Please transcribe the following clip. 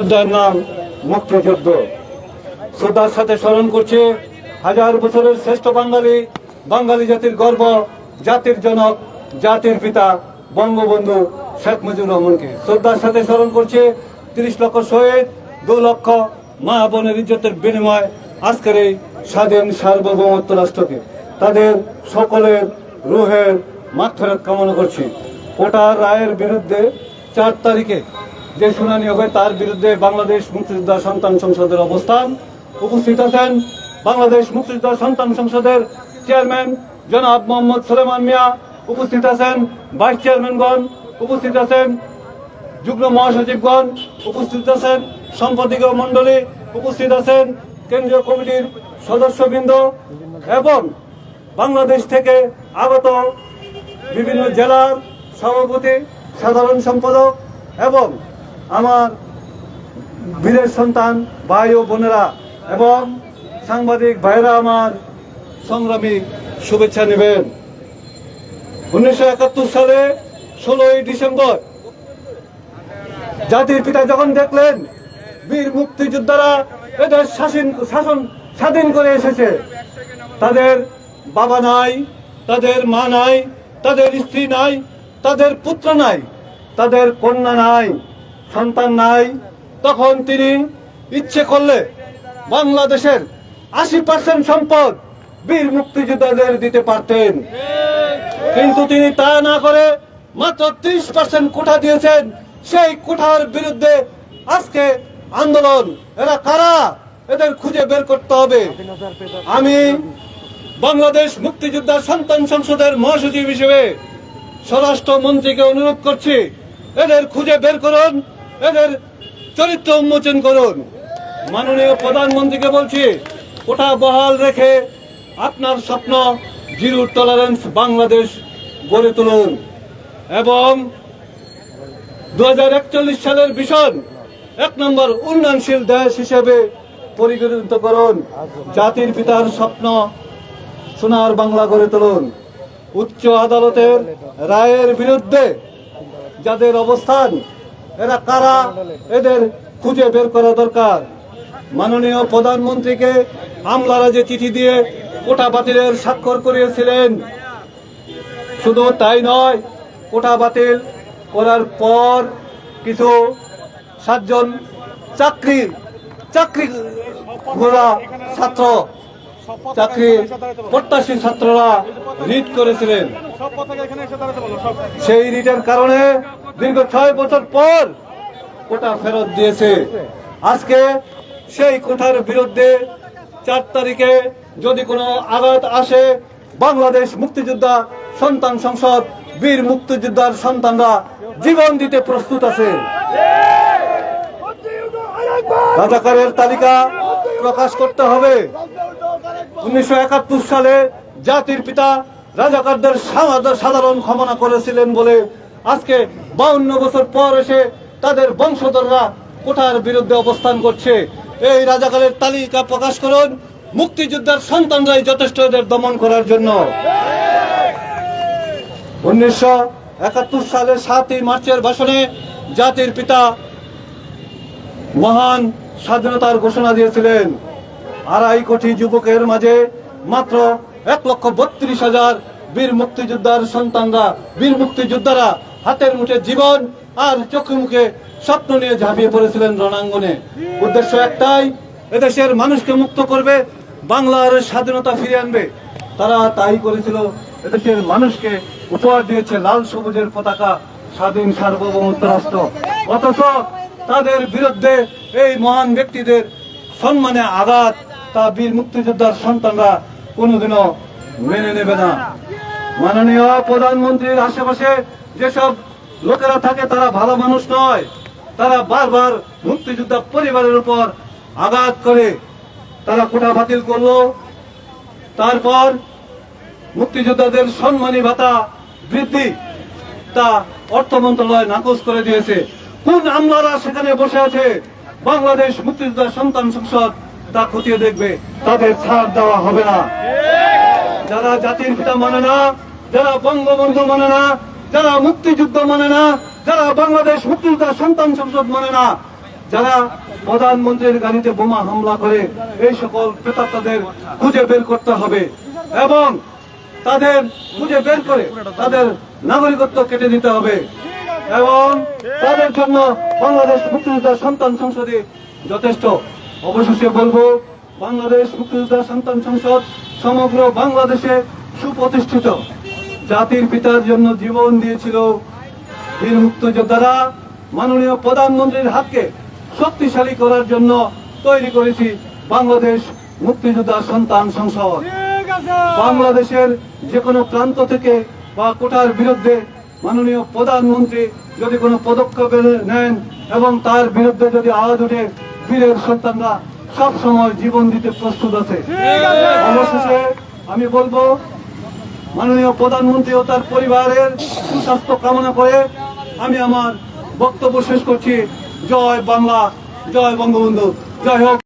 নাম মুক্তিযুদ্ধ শ্রদ্ধার সাথে স্মরণ করছে হাজার বছরের শ্রেষ্ঠ বাঙালি বাঙালি জাতির গর্ব, জাতির জনক, জাতির পিতা, বঙ্গবন্ধু শেখ মুজিবুর রহমানকে। শ্রদ্ধার সাথে স্মরণ করছে তিরিশ লক্ষ শহীদ, দু লক্ষ মা বোনের ইজ্জতের বিনিময় আজকের এই স্বাধীন সার্বভৌমত্ব রাষ্ট্রকে তাদের সকলের রুহের মাগফেরত কামনা করছি। কোটা রায়ের বিরুদ্ধে চার তারিখে যে শুনানি হবে তার বিরুদ্ধে বাংলাদেশ মুক্তিযোদ্ধা সন্তান সংসদের অবস্থান। উপস্থিত আছেন বাংলাদেশ মুক্তিযোদ্ধা সন্তান সংসদের চেয়ারম্যান জনাব মোহাম্মদ সুলেমান মিয়া। উপস্থিত আছেন ভাইস চেয়ারম্যানগণ। উপস্থিত আছেন যুগ্ম মহাসচিবগণ। উপস্থিত আছেন সম্পাদকীয় মণ্ডলী। উপস্থিত আছেন কেন্দ্রীয় কমিটির সদস্যবৃন্দ এবং বাংলাদেশ থেকে আগত বিভিন্ন জেলার সভাপতি, সাধারণ সম্পাদক এবং আমার বীরের সন্তান, ভাই ও বোনেরা এবং সাংবাদিক ভাইরা আমার সংগ্রামী শুভেচ্ছা নেবেন। উনিশশো একাত্তর সালে ষোলোই ডিসেম্বর জাতির পিতা যখন দেখলেন বীর মুক্তিযোদ্ধারা এদের শাসন শাসন স্বাধীন করে এসেছে, তাদের বাবা নাই, তাদের মা নাই, তাদের স্ত্রী নাই, তাদের পুত্র নাই, তাদের কন্যা নাই। সন্তান নাই, তখন তিনি ইচ্ছে করলে বাংলাদেশের আশি পার্সেন্ট সম্পদ বীর মুক্তিযোদ্ধাদের দিতে পারতেন। কিন্তু তিনি তা না করে মাত্র ত্রিশ পার্সেন্ট কোঠা দিয়েছেন। সেই কোঠার বিরুদ্ধে আজকে আন্দোলন। এরা কারা? এদের খুঁজে বের করতে হবে। আমি বাংলাদেশ মুক্তিযোদ্ধা সন্তান সংসদের মহাসচিব হিসেবে স্বরাষ্ট্র মন্ত্রীকে অনুরোধ করছি, এদের খুঁজে বের করুন। এদের চরিত্র উন্মোচন করুন। মাননীয় প্রধানমন্ত্রীকে বলছি, কোটা বহাল রেখে আপনার স্বপ্ন জিরো টলারেন্স বাংলাদেশ গড়ে তুলুন। এবং দু হাজার একচল্লিশ সালের ভীষণ এক নম্বর উন্নয়নশীল দেশ হিসেবে পরিগণিত করুন। জাতির পিতার স্বপ্ন সোনার বাংলা গড়ে তুলুন। উচ্চ আদালতের রায়ের বিরুদ্ধে যাদের অবস্থান এরা কারা? এদের খুঁজে বের করা দরকার। মাননীয় প্রধানমন্ত্রীকে আমলারা যে চিঠি দিয়ে কোটা বাতিলের স্বাক্ষর করিয়েছিলেন। শুধু তাই নয়, কোটা বাতিল করার পর কিছু সাতজন চাকরির চাকরি ঘোরা ছাত্র চাকরি প্রত্যাশী ছাত্ররা রিট করেছিলেন। সেই রিটের কারণে দীর্ঘ ছয় বছর পর কোটা ফেরত দিয়েছে। আজকে সেই কোঠার বিরুদ্ধে চার তারিখে যদি কোনো আঘাত আসে, বাংলাদেশ মুক্তিযোদ্ধা সন্তান সংসদ, বীর মুক্তিযোদ্ধার সন্তানরা জীবন দিতে প্রস্তুত আছে। রাজাকারের তালিকা প্রকাশ করতে হবে। উনিশশো একাত্তর সালে জাতির পিতা রাজাকারদের সাধারণ ক্ষমতা করেছিলেন বলে আজকে বাউন্ন বছর পর এসে তাদের বংশধররা কোঠার বিরুদ্ধে অবস্থান করছে। এই রাজাকারের তালিকা প্রকাশ করুন, মুক্তিযোদ্ধার সন্তানরাই যথেষ্ট এদের দমন করার জন্য। উনিশশো একাত্তর সালের সাতই মার্চের ভাষণে জাতির পিতা মহান স্বাধীনতার ঘোষণা দিয়েছিলেন। আড়াই কোটি যুবকের মাঝে মাত্র এক লক্ষ বত্রিশ হাজার বীর মুক্তিযোদ্ধার সন্তানরা, বীর মুক্তিযোদ্ধারা হাতের মুঠে জীবন আর চোখে মুখে স্বপ্ন নিয়ে ঝাঁপিয়ে পড়েছিলেন রণাঙ্গনে। উদ্দেশ্য একটাই, এদেশের মানুষকে মুক্ত করবে, বাংলার স্বাধীনতা ফিরে আনবে। তারা তাই করেছিল, এদেশের মানুষকে উপহার দিয়েছে লাল সবুজের পতাকা, স্বাধীন সার্বভৌমত্ব রাষ্ট্র। অথচ তাদের বিরুদ্ধে এই মহান ব্যক্তিদের সম্মানে আঘাত তা বীর মুক্তিযোদ্ধার সন্তানরা কোনোদিনও মেনে নেবে না। মাননীয় প্রধানমন্ত্রীর আশেপাশে যেসব লোকেরা থাকে তারা ভালো মানুষ নয়, তারা বারবার মুক্তিযোদ্ধা পরিবারের উপর আঘাত করে তারা কোটা বাতিল করল। তারপর মুক্তিযোদ্ধাদের সম্মানী ভাতা বৃদ্ধি তা অর্থ মন্ত্রণালয় নাকচ করে দিয়েছে। কোন আমলারা সেখানে বসে আছে? বাংলাদেশ মুক্তিযোদ্ধা সন্তান সংসদ তা খতিয়ে দেখবে, তাদের ছাড় দেওয়া হবে না। যারা জাতির পিতা মানে না, যারা বঙ্গবন্ধু মানে না, যারা মুক্তিযুদ্ধ মানে না, যারা বাংলাদেশ মুক্তিযোদ্ধা সন্তান সংসদ মানে না, যারা প্রধানমন্ত্রীর গাড়িতে বোমা হামলা করে, এই সকল প্রেতাত্মাদের খুঁজে বের করতে হবে এবং তাদের খুঁজে বের করে তাদের নাগরিকত্ব কেটে দিতে হবে এবং তাদের জন্য বাংলাদেশ মুক্তিযোদ্ধা সন্তান সংসদে যথেষ্ট। অবশেষে বলব বাংলাদেশ মুক্তিযোদ্ধা সন্তান সংসদ সমগ্র বাংলাদেশে সুপ্রতিষ্ঠিত। জাতির পিতার জন্য জীবন দিয়েছিল বীর মুক্তিযোদ্ধারা। মাননীয় প্রধানমন্ত্রীর হাতকে শক্তিশালী করার জন্য তৈরি করেছি বাংলাদেশ মুক্তিযোদ্ধা সন্তান সংসদ। বাংলাদেশের যে কোনো প্রান্ত থেকে বা কোটার বিরুদ্ধে মাননীয় প্রধানমন্ত্রী যদি কোনো পদক্ষেপ নেন এবং তার বিরুদ্ধে যদি আওয়াজ ওঠে বীরের সন্তানরা সব সময় জীবন দিতে প্রস্তুত আছে। অবশেষে আমি বলব মাননীয় প্রধানমন্ত্রী ও তার পরিবারের সুস্বাস্থ্য কামনা করে আমি আমার বক্তব্য শেষ করছি। জয় বাংলা জয় বঙ্গবন্ধু। জয় হোক।